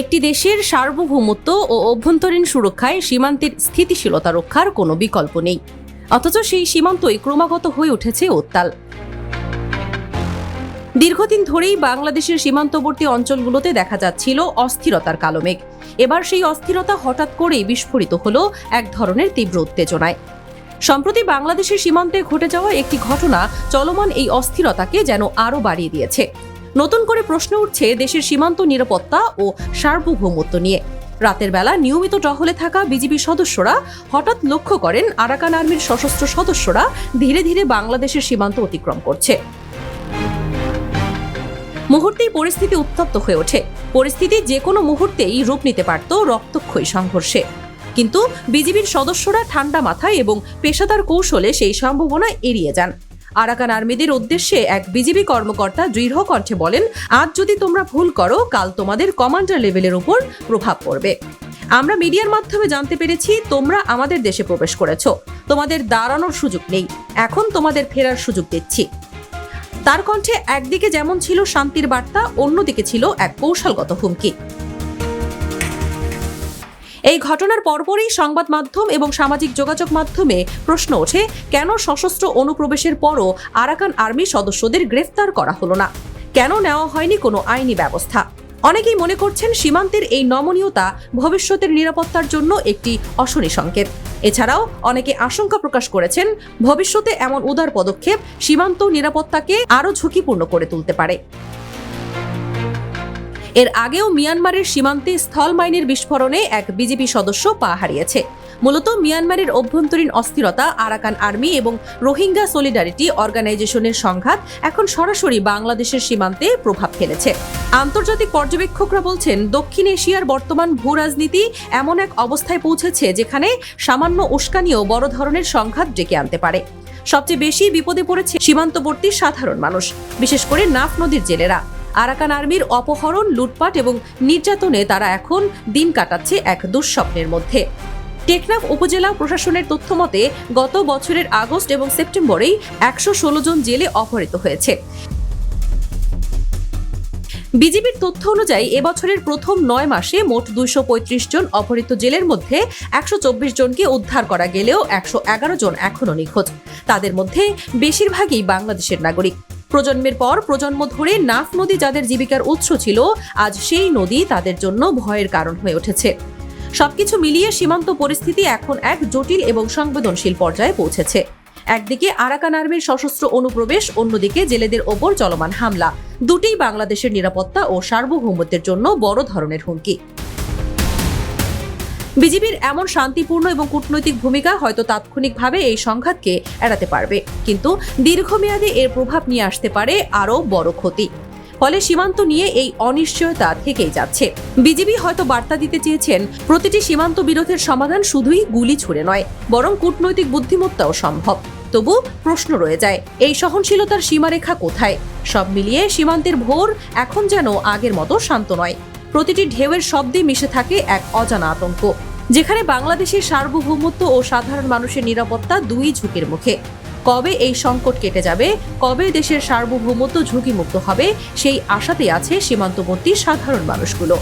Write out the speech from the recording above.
একটি দেশের সার্বভৌমত্ব ও অভ্যন্তরীণ সুরক্ষায় সীমান্তের স্থিতিশীলতা রক্ষার কোনো বিকল্প নেই। অথচ সেই সীমান্তই ক্রমাগত হয়ে উঠেছে উত্তাল। দীর্ঘদিন ধরেই বাংলাদেশের সীমান্তবর্তী অঞ্চলগুলোতে দেখা যাচ্ছিল অস্থিরতার কালো মেঘ এবার সেই অস্থিরতা হঠাৎ করেই বিস্ফোরিত হল এক ধরনের তীব্র উত্তেজনায়। সম্প্রতি বাংলাদেশের সীমান্তে ঘটে যাওয়া একটি ঘটনা চলমান এই অস্থিরতাকে যেন আরও বাড়িয়ে দিয়েছে। নতুন করে প্রশ্ন উঠছে দেশের সীমান্ত নিরাপত্তা ও সার্বভৌমত্ব নিয়ে। রাতের বেলা নিয়মিত টহলে থাকা বিজিবি সদস্যরা হঠাৎ লক্ষ্য করেন আরাকান আর্মির সশস্ত্র সদস্যরা ধীরে ধীরে বাংলাদেশের সীমান্ত অতিক্রম করছে। মুহূর্তেই পরিস্থিতি উত্তপ্ত হয়ে ওঠে। পরিস্থিতি যে কোনো মুহূর্তেই রূপ নিতে পারত রক্তক্ষয়ী সংঘর্ষে। কিন্তু বিজিবির সদস্যরা ঠান্ডা মাথায় এবং পেশাদার কৌশলে সেই সম্ভাবনা এড়িয়ে যান। আরাকান আর্মিদের উদ্দেশ্যে এক বিজিবি কর্মকর্তা দৃঢ় কণ্ঠে বলেন, আজ যদি তোমরা ভুল করো, কাল তোমাদের কমান্ডার লেভেলের উপর প্রভাব পড়বে। আমরা মিডিয়ার মাধ্যমে জানতে পেরেছি, তোমরা আমাদের দেশে প্রবেশ করেছ। তোমাদের দাঁড়ানোর সুযোগ নেই। এখন তোমাদের ফেরার সুযোগ দিচ্ছি। তার কণ্ঠে একদিকে যেমন ছিল শান্তির বার্তা, অন্যদিকে ছিল এক কৌশলগত হুমকি। এই ঘটনার পরপরই সংবাদ মাধ্যম এবং সামাজিক যোগাযোগ মাধ্যমে প্রশ্ন ওঠে, কেন সশস্ত্র অনুপ্রবেশের পরও আরাকান আর্মি সদস্যদের গ্রেফতার করা হলো না? কেন নেওয়া হয়নি কোনো আইনি ব্যবস্থা? অনেকেই মনে করছেন সীমান্তের এই নমনীয়তা ভবিষ্যতের নিরাপত্তার জন্য একটি অশনি সংকেত। এছাড়াও অনেকে আশঙ্কা প্রকাশ করেছেন, ভবিষ্যতে এমন উদার পদক্ষেপ সীমান্ত নিরাপত্তাকে আরও ঝুঁকিপূর্ণ করে তুলতে পারে। এর আগেও মিয়ানমারের সীমান্তে স্থল মাইনের বিস্ফোরণে এক বিজেপি সদস্য পা হারিয়েছে। মূলত মিয়ানমারের অভ্যন্তরীণ অস্থিরতা, আরাকান আর্মি এবং রোহিঙ্গা সলিডারিটি অর্গানাইজেশনের সংঘাত এখন সরাসরি বাংলাদেশের সীমান্তে প্রভাব ফেলেছে। আন্তর্জাতিক পর্যবেক্ষকরা বলছেন, দক্ষিণ এশিয়ার বর্তমান ভূ রাজনীতি এমন এক অবস্থায় পৌঁছেছে যেখানে সামান্য উস্কানিও বড় ধরনের সংঘাত ডেকে আনতে পারে। সবচেয়ে বেশি বিপদে পড়েছে সীমান্তবর্তী সাধারণ মানুষ, বিশেষ করে নাফ নদীর জেলেরা। আরাকান আর্মির অপহরণ, লুটপাট এবং নির্যাতনে তারা এখন দিন কাটাচ্ছে এক দুঃস্বপ্নের মধ্যে। টেকনাফ উপজেলা প্রশাসনের তথ্য মতে, গত বছরের আগস্ট এবং সেপ্টেম্বরেই একশো ষোলো জন জেলে অপহৃত হয়েছে। বিজিবির তথ্য অনুযায়ী, এবছরের প্রথম নয় মাসে মোট দুইশ পঁয়ত্রিশ জন অপহৃত জেলের মধ্যে একশো চব্বিশ জনকে উদ্ধার করা গেলেও একশো এগারো জন এখনও নিখোঁজ। তাদের মধ্যে বেশিরভাগই বাংলাদেশের নাগরিক। প্রজন্মের পর প্রজন্ম ধরে নাফ নদী যাদের জীবিকার উৎস ছিল, আজ সেই নদী তাদের জন্য ভয়ের কারণ হয়ে উঠেছে। সবকিছু মিলিয়ে সীমান্ত পরিস্থিতি এখন এক জটিল এবং সংবেদনশীল পর্যায়ে পৌঁছেছে। একদিকে আরাকান আর্মির সশস্ত্র অনুপ্রবেশ, অন্যদিকে জেলেদের ওপর চলমান হামলা। দুটিই বাংলাদেশের নিরাপত্তা ও সার্বভৌমত্বের জন্য বড় ধরনের হুমকি। বিজিবির এমন শান্তিপূর্ণ এবং কূটনৈতিক ভূমিকা হয়তো তাৎক্ষণিকভাবে এই সংঘাতকে এড়াতে পারবে। কিন্তু দীর্ঘমেয়াদে এর প্রভাব নিয়ে আসতে পারে আরও বড় ক্ষতি। ফলে সীমান্ত নিয়ে এই অনিশ্চয়তা থেকেই যাচ্ছে। বিজিবি হয়তো বার্তা দিতে চেয়েছেন, প্রতিটি সীমান্ত বিরোধের সমাধান শুধুই গুলি ছুড়ে নয়, বরং কূটনৈতিক বুদ্ধিমত্তাও সম্ভব। তবু প্রশ্ন রয়ে যায়, এই সহনশীলতার সীমারেখা কোথায়? সব মিলিয়ে সীমান্তের ভোর এখন যেন আগের মতো শান্ত নয়। প্রতিটি ঢেউয়ের শব্দে মিশে থাকে এক অজানা আতঙ্ক, যেখানে বাংলাদেশের সার্বভৌমত্ব ও সাধারণ মানুষের নিরাপত্তা দুই ঝুঁকির মুখে। কবে এই সংকট কেটে যাবে, কবে দেশের সার্বভৌমত্ব ঝুঁকিমুক্ত হবে, সেই আশাতেই আছে সীমান্তবর্তী সাধারণ মানুষগুলো।